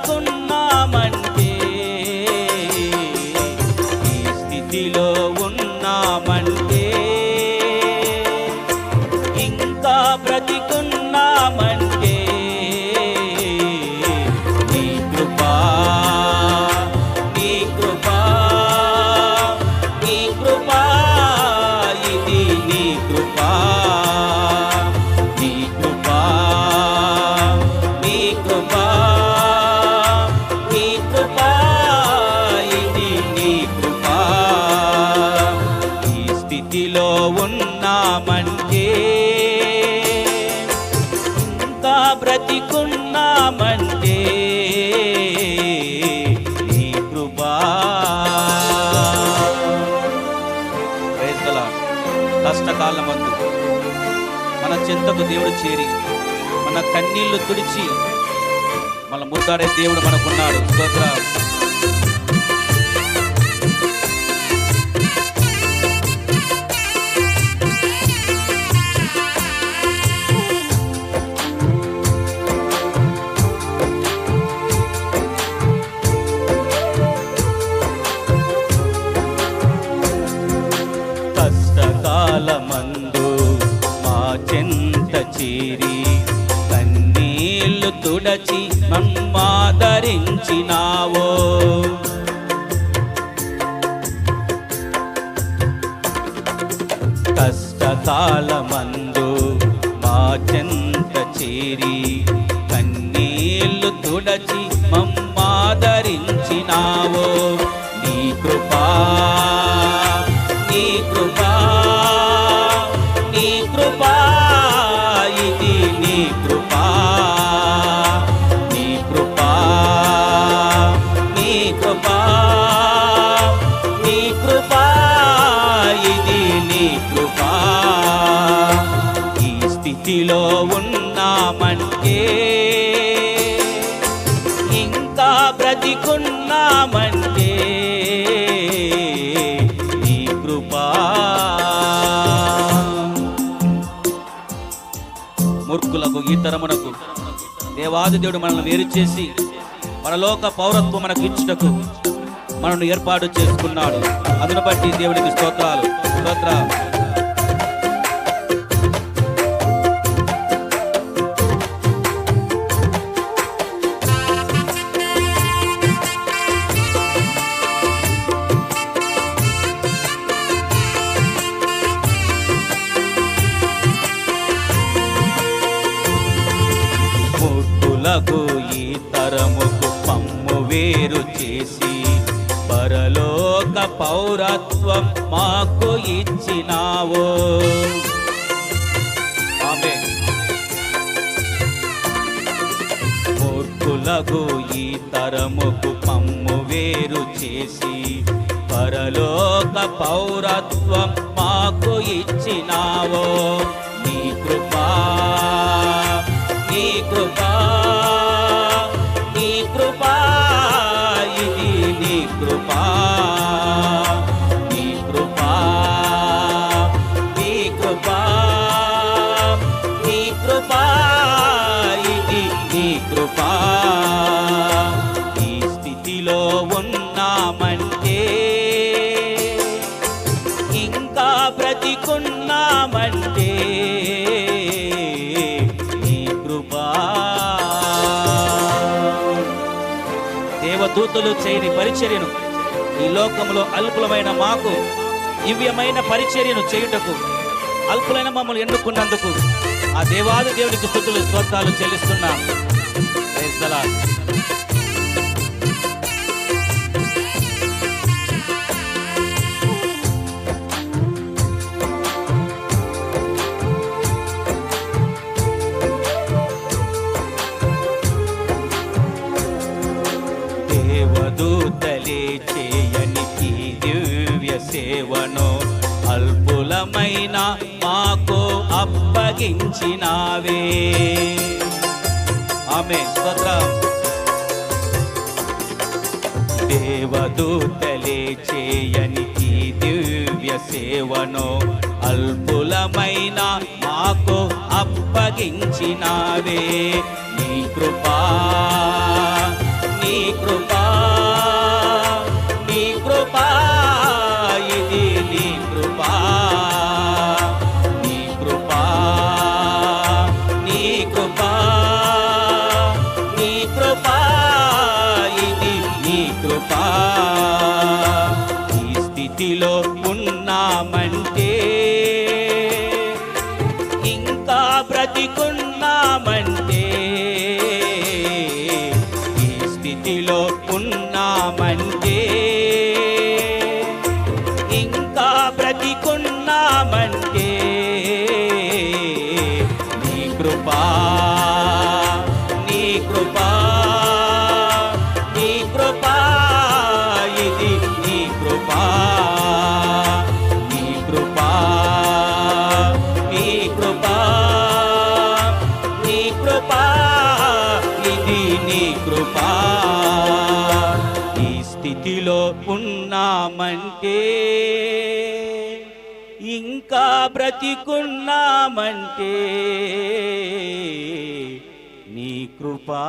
బ్రతికున్నామంటే ఈ స్థితిలో ఉన్నామంటే ఇంకా బ్రతికున్నామంటే స్థితిలో ఉన్నామంటే ఇంకా బ్రతికున్నామంటే నీ కృపా. Praise కష్టకాలమందు మన చింతకు దేవుడు చేరి మన కన్నీళ్ళు తుడిచి మన ముద్దాడే దేవుడు మనకున్నాడు. స్తోత్ర. ఆదరించినావో. కష్టకాలమందు మా చెంత చేరి కన్నీళ్ళు తుడచి మమ్మాదరించినావో. నీ కృపా నీ కృపా నీ కృపా ఇది నీ కృపా. స్థితిలో ఉన్నామంటే ఇంకా బ్రతికున్నామంటే నీ కృపా. మూర్ఖులకు ఈ తరమునకు దేవాది దేవుడు మనల్ని వేరు చేసి పరలోక పౌరత్వం మనకు ఇచ్చుటకు మనల్ని ఏర్పాటు చేసుకున్నాడు. అందును బట్టి దేవుడికి స్తోత్రాలు. స్తోత్రాలు మూర్ఖులకు ఈ తరముకు పమ్ము వేరు చేసి పరలోక పౌరత్వం మాకు ఇచ్చినావో. మూర్ఖులకు ఈ తరముకు పమ్ము వేరు చేసి పరలోక పౌరత్వం మాకు ఇచ్చినావో. నీ కృపా నీ కృపా. కృపా ఇది నీ కృపా. ఈ స్థితిలో ఉన్నామంటే ఇంకా బ్రతికున్నామంటే నీ కృపా. దేవదూతలు చేయని పరిచర్యను ఈ లోకంలో అల్పులమైన మాకు దివ్యమైన పరిచర్యను చేయుటకు అల్పులైన మమ్మల్ని ఎన్నుకున్నందుకు ఆ దేవాది దేవునికి స్థుతులు స్తోత్రాలు చెల్లిస్తున్నాం. దేవదూతలే చేయని దివ్య సేవను అల్పులమైన అప్పగించినావే ఆమె స్తోత్రం. దేవదూతలే చేయని దివ్య సేవను అల్పులమైన మాకు అప్పగించినావే. నీ కృపా కృపా ఇది నీ కృపా. ఈ స్థితిలో ఉన్నామంటే ఇంకా బ్రతికున్నామంటే ఈ స్థితిలో ఉన్నామంటే ఇంకా బ్రతికున్నామంటే నీ కృపా. ఉన్నామంటే ఇంకా బ్రతికున్నామంటే నీ కృపా.